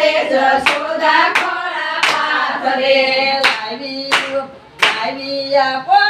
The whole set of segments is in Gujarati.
મારે જશોદા ખોળા પાથરે લાવી લાવી આપો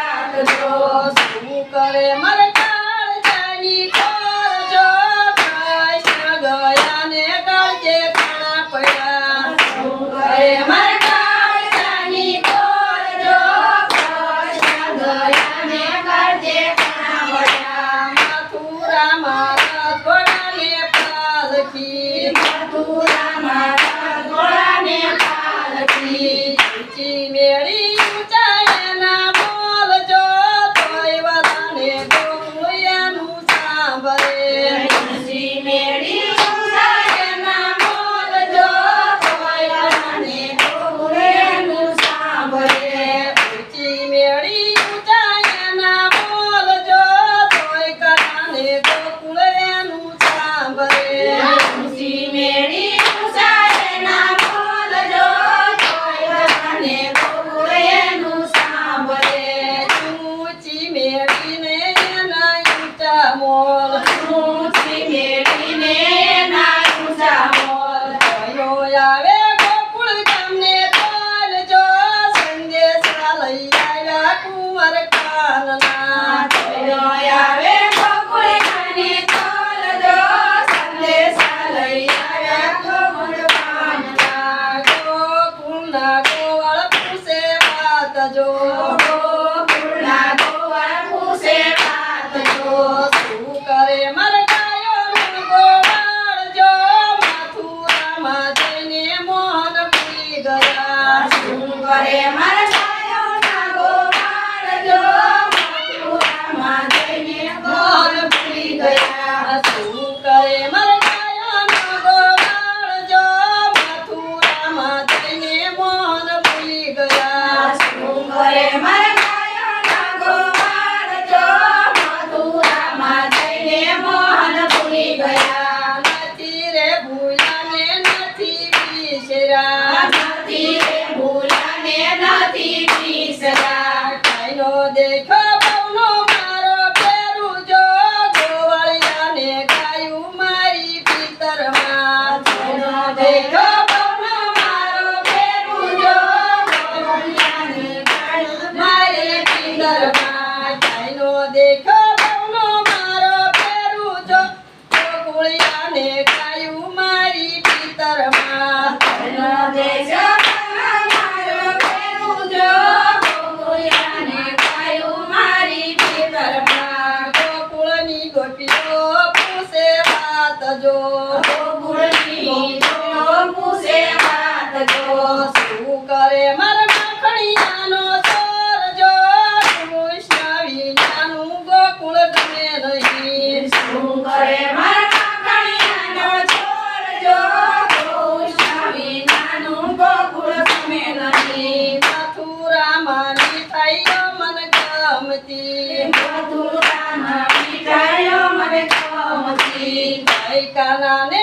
Dios. রাজা જો. ગુણની જો પૂછે વાત જો. કમતી મધુરાના વિટાયો મને કમતી કાનાને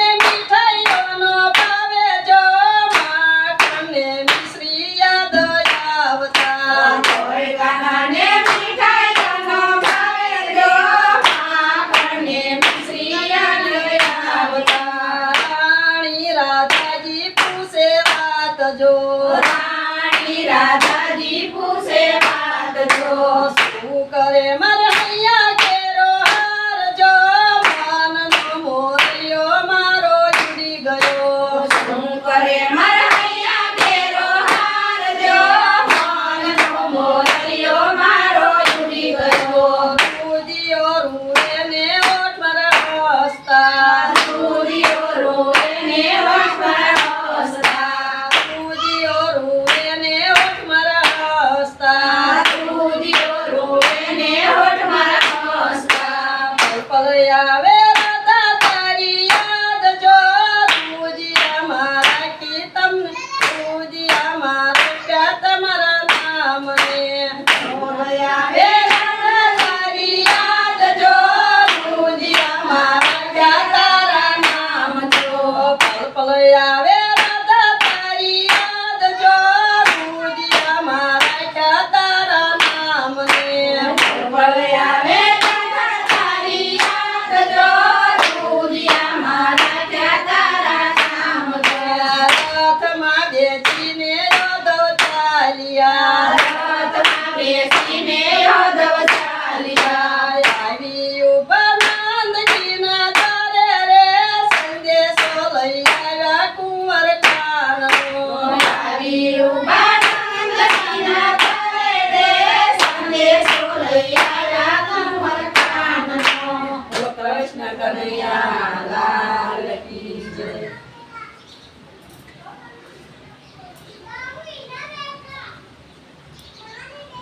Cuando la